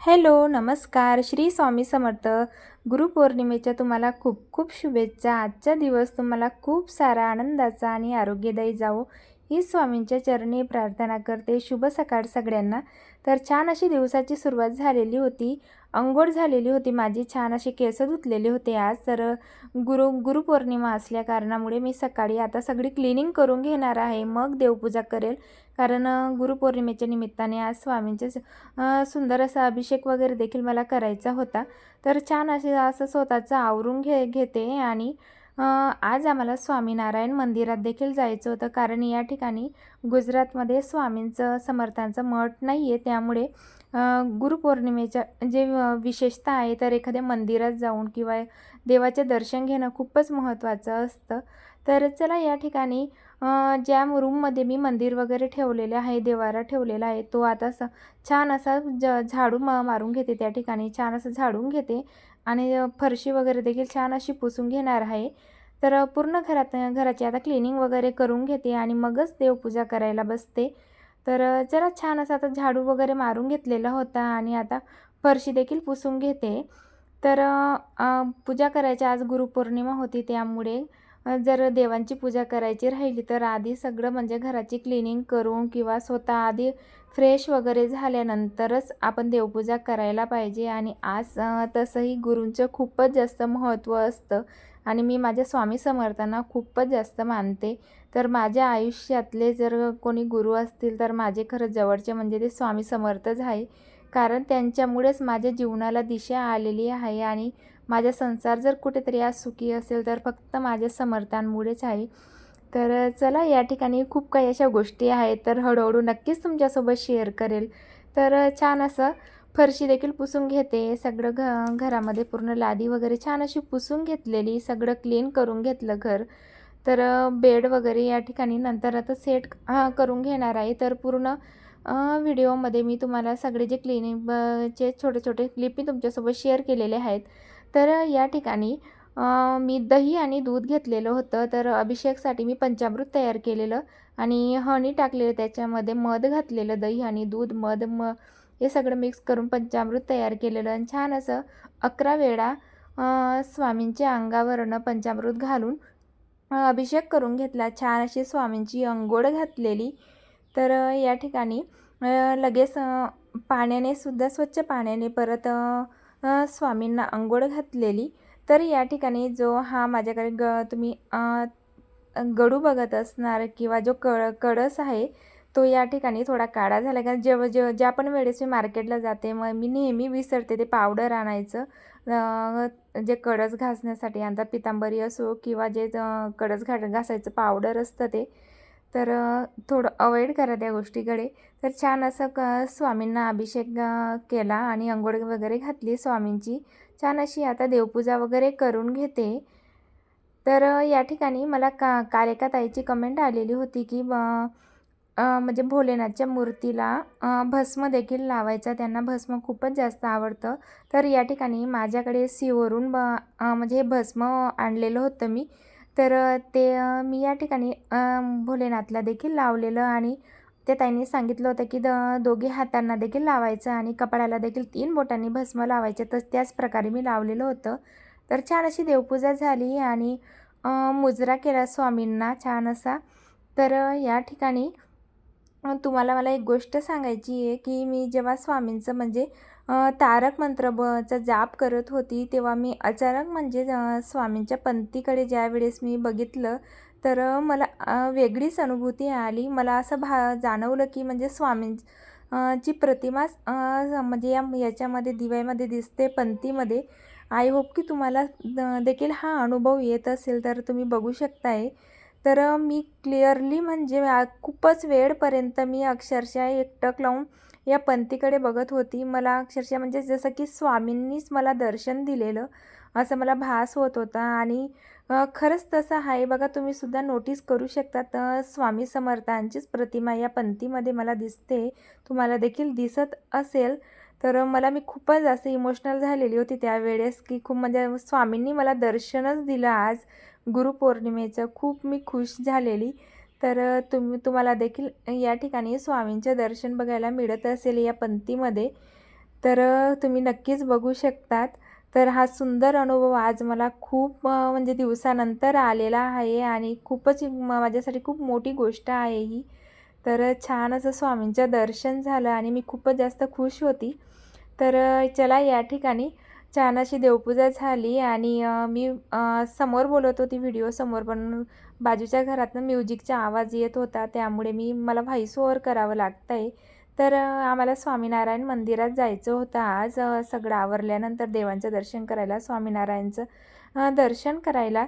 Hello नमस्कार. श्री स्वामी समर्थ. गुरुपौर्णिमेच्या तुम्हाला खूप खूप शुभेच्छा. आजचा दिवस तुम्हाला खूप सारा आनंदाचा आणि आरोग्यदायी जावो ही स्वामींच्या चरणी प्रार्थना करते. शुभ सकाळ सगळ्यांना. तर छान अशी दिवसाची सुरुवात झालेली होती. अंघोळ झालेली होती. माझी छान असे केस धुतलेले होते आज. तर गुरु गुरुपौर्णिमा असल्या कारणामुळे मी सकाळी आता सगळी क्लिनिंग करून घेणार आहे. मग देवपूजा करेल. कारण गुरुपौर्णिमेच्या निमित्ताने आज स्वामींचे सुंदर असा अभिषेक वगैरे देखील मला करायचा होता. तर छान असे असं स्वतःचं आवरून घे घेते आणि आज आम्हाला स्वामीनारायण मंदिरात देखील जायचं होतं. कारण या ठिकाणी गुजरातमध्ये स्वामींचं समर्थांचं मठ नाही आहे त्यामुळे गुरुपौर्णिमेच्या जे विशेषता आहे तर एखाद्या मंदिरात जाऊन किंवा देवाचे दर्शन घेणं खूपच महत्त्वाचं असतं. तर चला या ठिकाणी ज्या रूममध्ये मी मंदिर वगैरे ठेवलेले आहे देवारा ठेवलेला आहे तो आता स छान असा ज झाडू म मारून घेते त्या ठिकाणी. छान असं झाडून घेते. आणि फरशी वगैरे देखील छान अशी पुसून घेणार आहे. तर पूर्ण घरात घराची आता क्लिनिंग वगैरे करून घेते आणि मगच देवपूजा करायला बसते. तर जरा छान असं आता झाडू वगैरे मारून घेतलेला होता आणि आता फरशी देखील पुसून घेते. तर पूजा करायच्या आज गुरुपौर्णिमा होती त्यामुळे जर देवांची पूजा करायची राहिली तर आधी सगळं म्हणजे घराची क्लिनिंग करून किंवा स्वतः आधी फ्रेश वगैरे झाल्यानंतरच आपण देवपूजा करायला पाहिजे. आणि आज तसंही गुरूंचं खूपच जास्त महत्त्व असतं. आणि मी माझ्या स्वामी समर्थांना खूपच जास्त मानते. तर माझ्या आयुष्यातले जर कोणी गुरु असतील तर माझे खरं जवळचे म्हणजे ते स्वामी समर्थच आहे कारण त्यांच्यामुळेच माझ्या जीवनाला दिशा आलेली आहे. आणि माझा संसार जर कुठेतरी आज सुखी असेल तर फक्त माझ्या समर्थांमुळेच आहे. तर चला या ठिकाणी खूप काही अशा गोष्टी आहेत तर हळूहळू नक्कीच तुमच्यासोबत शेअर करेल. तर छान असं फरशी देखील पुसून घेते सगळं घ घरामध्ये पूर्ण लादी वगैरे छान अशी पुसून घेतलेली सगळं क्लीन करून घेतलं घर. तर बेड वगैरे या ठिकाणी नंतर आता सेट करून घेणार आहे. तर पूर्ण व्हिडिओमध्ये मी तुम्हाला सगळे जे क्लिनिंगचे छोटे छोटे क्लिप मी तुमच्यासोबत शेअर केलेले आहेत तर या ठिकाणी मी दही आणि दूध घेतलेलं होतं. तर अभिषेकसाठी मी पंचामृत तयार केलेलं आणि हनी टाकलेलं. त्याच्यामध्ये मध घातलेलं दही आणि दूध मध म हे सगळं मिक्स करून पंचामृत तयार केलेलं. आणि छान असं अकरा वेळा स्वामींच्या अंगावरनं पंचामृत घालून अभिषेक करून घेतला. छान अशी स्वामींची अंघोळ घातलेली. तर या ठिकाणी लगेच पाण्याने सुद्धा स्वच्छ पाण्याने परत स्वामींना अंघोळ घातलेली. तर या ठिकाणी जो हा माझ्याकडे ग तुम्ही गडू बघत असणार किंवा जो कळ कळस आहे तो या ठिकाणी थोडा काळा झाला. कारण जेव्हा जेव्हा ज्या पण वेळेस मी मार्केटला जाते मग मी नेहमी विसरते ते पावडर आणायचं. जे कळस घासण्यासाठी आता पितांबरी असो किंवा जे कळस घा घासायचं पावडर असतं ते तर थोडं अवॉइड करा त्या गोष्टीकडे. तर छान असं क स्वामींना अभिषेक केला आणि अंघोळ वगैरे घातली स्वामींची. छान अशी आता देवपूजा वगैरे करून घेते. तर या ठिकाणी मला का काल ताईची कमेंट आलेली होती की म्हणजे भोलेनाथच्या मूर्तीला भस्म देखील लावायचा. त्यांना भस्म खूपच जास्त आवडतं. तर या ठिकाणी माझ्याकडे सीवरून ब म्हणजे हे भस्म आणलेलं होतं मी. तर ते मी या ठिकाणी भोलेनाथला देखील लावलेलं आणि त्या ताईंनी सांगितलं होतं की द दोघे हातांना देखील लावायचं आणि कपाळाला देखील तीन बोटांनी भस्म लावायचे. तर त्याच प्रकारे मी लावलेलं होतं. तर छान अशी देवपूजा झाली आणि मुजरा केला स्वामींना छान असा. तर या ठिकाणी तुम्हाला मला एक गोष्ट सांगायची आहे की मी जेव्हा स्वामींचं म्हणजे तारक मंत्रचा जाप करत होती तेव्हा मी अचानक म्हणजे स्वामींच्या पंथीकडे ज्या वेळेस मी बघितलं तर मला वेगळीच अनुभूती आली. मला असं भा जाणवलं की म्हणजे स्वामीं ची प्रतिमा म्हणजे या याच्यामध्ये दिव्यामध्ये दिसते पंथीमध्ये आय होप की तुम्हाला देखील हा अनुभव येत असेल तर तुम्ही बघू शकताय. तर मी क्लिअरली म्हणजे खूपच वेळपर्यंत मी अक्षरशः एकटक लावून या पंथीकडे बघत होती. मला अक्षरशः म्हणजे जसं की स्वामींनीच मला दर्शन दिलेलं असं मला भास होत होता. आणि खरंच तसं आहे. बघा तुम्ही सुद्धा नोटीस करू शकता. तर स्वामी समर्थांचीच प्रतिमा या पंथीमध्ये मला दिसते. तुम्हाला देखील दिसत असेल. तर मला मी खूपच जास्त इमोशनल झालेली होती त्यावेळेस की खूप म्हणजे स्वामींनी मला दर्शनच दिलं आज. गुरुपौर्णिमेचं खूप मी खुश झालेली. तर तुम्ही तुम्हाला देखील या ठिकाणी स्वामींचे दर्शन बघायला मिळत असेल या पंक्तीमध्ये. तर तुम्ही नक्कीच बघू शकतात. तर हा सुंदर अनुभव आज मला खूप म्हणजे दिवसानंतर आलेला आहे आणि खूपच म माझ्यासाठी खूप मोठी गोष्ट आहे ही. तर छान असं स्वामींचं दर्शन झालं आणि मी खूपच जास्त खुश होती. तर चला या ठिकाणी छान अशी देवपूजा झाली आणि मी समोर बोलत होती व्हिडिओ समोर पण बाजूच्या घरातनं म्युझिकचा आवाज येत होता त्यामुळे मी मला व्हॉईस ओव्हर करावं लागतं आहे तर आम्हाला स्वामीनारायण मंदिरात जायचं होतं आज सगळं आवरल्यानंतर देवांचं दर्शन करायला स्वामीनारायणचं दर्शन करायला.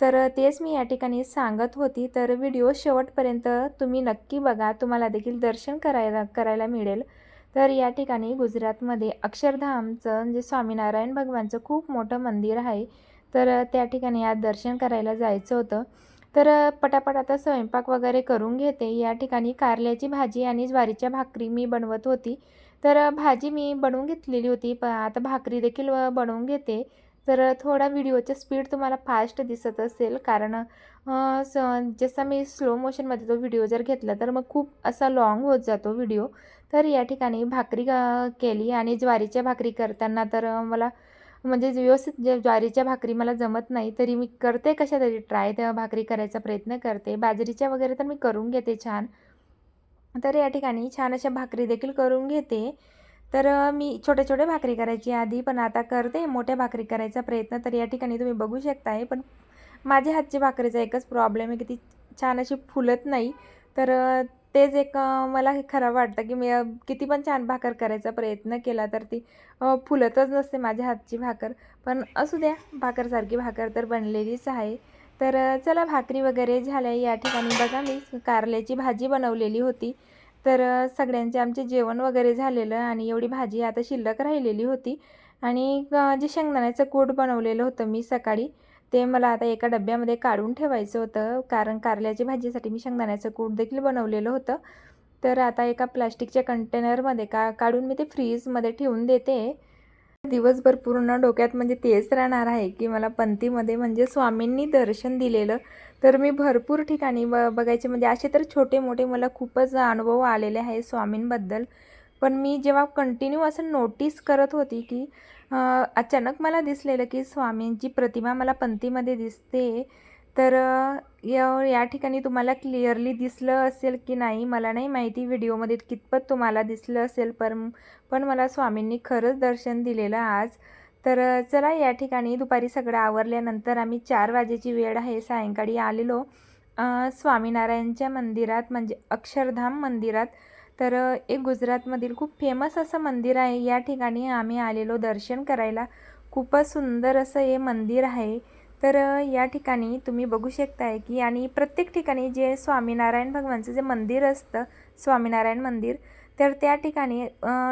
तर तेच मी या ठिकाणी सांगत होती. तर व्हिडिओ शेवटपर्यंत तुम्ही नक्की बघा तुम्हाला देखील दर्शन करायला करायला मिळेल. तर या ठिकाणी गुजरातमध्ये अक्षरधामचं म्हणजे स्वामीनारायण भगवानचं खूप मोठं मंदिर आहे. तर त्या ठिकाणी आज दर्शन करायला जायचं होतं. तर पटापट आता स्वयंपाक वगैरे करून घेते. या ठिकाणी कारल्याची भाजी आणि ज्वारीच्या भाकरी मी बनवत होती. तर भाजी मी बनवून घेतलेली होती. प आता भाकरी देखील बनवून घेते. तर थोडा व्हिडिओचा स्पीड तुम्हाला फास्ट दिसत असेल. कारण स जसा मी स्लो मोशनमध्ये तो व्हिडिओ जर घेतला तर मग खूप असा लाँग होत जातो व्हिडिओ. तर या ठिकाणी भाकरी केली आणि ज्वारीच्या भाकरी करताना तर मला म्हणजे व्यवस्थित जे ज्वारीच्या भाकरी मला जमत नाही तरी मी करते कशा तरी ट्राय त्या भाकरी करायचा प्रयत्न करते. बाजरीच्या वगैरे तर मी करून घेते छान. तर या ठिकाणी छान अशा भाकरी देखील करून घेते. तर मी छोटे छोटे भाकरी करायची आधी पण आता करते. मोठ्या भाकरी करायचा प्रयत्न तर या ठिकाणी तुम्ही बघू शकताय पण माझ्या हातची भाकरीचा एकच प्रॉब्लेम आहे की ती छान अशी फुलत नाही. तर तेच एक मला हे खरं वाटतं की मी किती पण छान भाकर करायचा प्रयत्न केला तर ती फुलतच नसते माझ्या हातची भाकर. पण असू द्या भाकरसारखी भाकर तर बनलेलीच आहे. तर चला भाकरी वगैरे झाल्या या ठिकाणी. बघा मी कारल्याची भाजी बनवलेली होती. तर सगळ्यांचे आमचे जेवण वगैरे झालेलं आणि एवढी भाजी आता शिल्लक राहिलेली होती. आणि जे शेंगदाण्याचं कूट बनवलेलं होतं मी सकाळी ते मला आता एका डब्यामध्ये काढून ठेवायचं होतं. कारण कारल्याची भाजीसाठी मी शेंगदाण्याचं कूट देखील बनवलेलं होतं. तर आता एका प्लास्टिकच्या कंटेनरमध्ये का काढून मी ते फ्रीजमध्ये ठेवून देते. दिवसभर पूर्ण डोक्यात म्हणजे तेच राहणार आहे की मला पंथीमध्ये म्हणजे स्वामींनी दर्शन दिलेलं. तर मी भरपूर ठिकाणी ब बघायचे म्हणजे असे तर छोटे मोठे मला खूपच अनुभव आलेले आहे स्वामींबद्दल. पण मी जेव्हा कंटिन्यू असं नोटीस करत होती की अचानक मला दिसलेलं की स्वामींची प्रतिमा मला पंथीमध्ये दिसते. तर या ठिकाणी तुम्हाला क्लिअरली दिसलं असेल की नाही मला नाही माहिती व्हिडिओमध्ये कितपत तुम्हाला दिसलं असेल पण पण मला स्वामींनी खरंच दर्शन दिलेलं आज. तर चला या ठिकाणी दुपारी सगळं आवरल्यानंतर आम्ही चार वाजेची वेळ आहे सायंकाळी आलेलो. स्वामीनारायणच्या मंदिरात म्हणजे अक्षरधाम मंदिरात तर एक गुजरातमधील खूप फेमस असं मंदिर आहे. या ठिकाणी आम्ही आलेलो दर्शन करायला. खूपच सुंदर असं हे मंदिर आहे. तर या ठिकाणी तुम्ही बघू शकताय की आणि प्रत्येक ठिकाणी जे स्वामीनारायण भगवानचं जे मंदिर असतं स्वामीनारायण मंदिर तर त्या ठिकाणी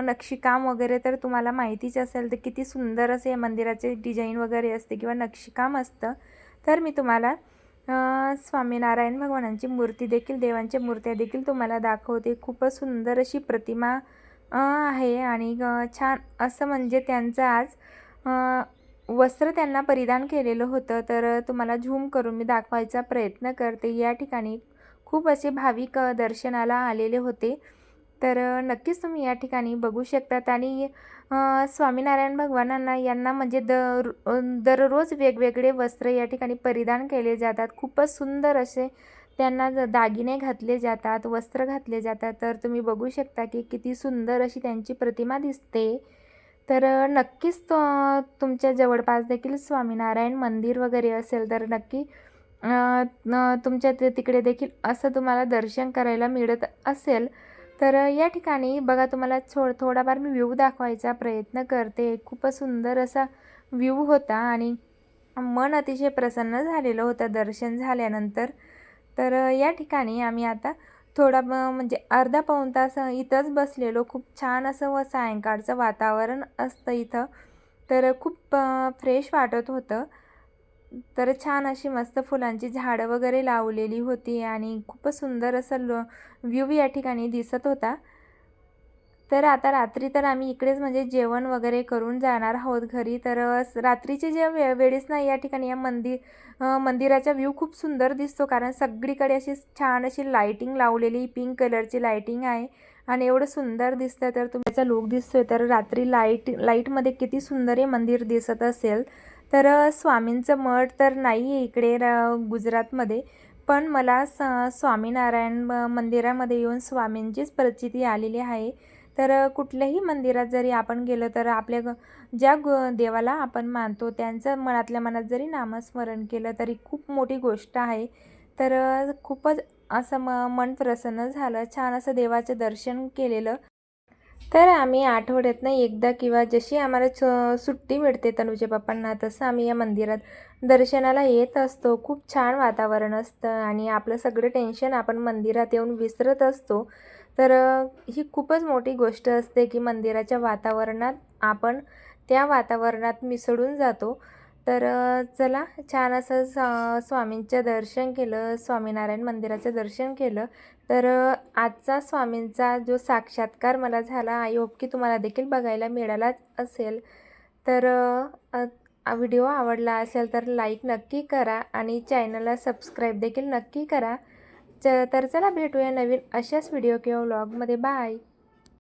नक्षीकाम वगैरे तर तुम्हाला माहितीच असेल तर किती सुंदर असे मंदिराचे डिझाईन वगैरे असते किंवा नक्षीकाम असतं. तर मी तुम्हाला स्वामीनारायण भगवानांची मूर्ती देखील देवांच्या मूर्त्या देखील तुम्हाला दाखवते. खूपच सुंदर अशी प्रतिमा आहे आणि छान असं म्हणजे त्यांचं आज वस्त्र त्यांना परिधान केलेलं होतं. तर तुम्हाला झूम करून मी दाखवायचा प्रयत्न करते. या ठिकाणी खूप असे भाविक दर्शनाला आलेले होते. तर नक्कीच तुम्ही या ठिकाणी बघू शकतात आणि स्वामीनारायण भगवानांना यांना म्हणजे दर दररोज वेगवेगळे वस्त्र या ठिकाणी परिधान केले जातात. खूपच सुंदर असे त्यांना ज दागिने घातले जातात वस्त्र घातले जातात. तर तुम्ही बघू शकता की किती सुंदर अशी त्यांची प्रतिमा दिसते. तर नक्कीच तो तुमच्या जवळपास देखील स्वामीनारायण मंदिर वगैरे असेल तर नक्की तुमच्या तिकडे देखील असं तुम्हाला दर्शन करायला मिळत असेल. तर या ठिकाणी बघा तुम्हाला थोड थोडाफार मी व्ह्यू दाखवायचा प्रयत्न करते. खूपच सुंदर असा व्ह्यू होता आणि मन अतिशय प्रसन्न झालेलं होतं दर्शन झाल्यानंतर. तर या ठिकाणी आम्ही आता थोडा म्हणजे अर्धा पाऊण तास इथंच बसलेलो. खूप छान असं व सायंकाळचं वातावरण असतं इथं. तर खूप फ्रेश वाटत होतं. तर छान अशी मस्त फुलांची झाडं वगैरे लावलेली होती आणि खूपच सुंदर असं ल व्ह्यू या ठिकाणी दिसत होता. तर आता रात्री तर आम्ही इकडेच म्हणजे जेवण वगैरे करून जाणार आहोत घरी. तर रात्रीचे जे वे वेळेस ना या ठिकाणी या मंदिर मंदिराचा व्ह्यू खूप सुंदर दिसतो. कारण सगळीकडे अशी छान अशी लाईटिंग लावलेली पिंक कलरची लाईटिंग आहे आणि एवढं सुंदर दिसतं तर तुम्हाला लुक दिसतोय तर रात्री लाइट लाईटमध्ये किती सुंदर हे मंदिर दिसत असेल. तर स्वामींचं मठ तर नाही आहे इकडे र गुजरातमध्ये पण मला स स्वामीनारायण म मंदिरामध्ये येऊन स्वामींचीच प्रचिती आलेली आहे. तर कुठल्याही मंदिरात जरी आपण गेलो तर आपल्या ग ज्या ग देवाला आपण मानतो त्यांचं मनातल्या मनात जरी नामस्मरण केलं तरी खूप मोठी गोष्ट आहे. तर खूपच असं म मन प्रसन्न झालं छान असं देवाचं दर्शन केलेलं. तर आम्ही आठवड्यातनं एकदा किंवा जशी आम्हाला च सुट्टी मिळते तनुच्या पप्पांना तसं आम्ही या मंदिरात दर्शनाला येत असतो. खूप छान वातावरण असतं आणि आपलं सगळं टेन्शन आपण मंदिरात येऊन विसरत असतो. तर ही खूपच मोठी गोष्ट असते की मंदिराच्या वातावरणात आपण त्या वातावरणात मिसळून जातो. तर चला छान असं स्वामींचं दर्शन केलं स्वामीनारायण मंदिराचं दर्शन केलं. तर आजचा स्वामींचा जो साक्षात्कार मला झाला आय होप की तुम्हाला देखील बघायला मिळालाच असेल. तर व्हिडिओ आवडला असेल तर लाईक नक्की करा आणि चॅनलला सबस्क्राईब देखील नक्की करा. च तर चला भेटूया नवीन अशाच व्हिडिओ किंवा व्लॉगमध्ये. बाय!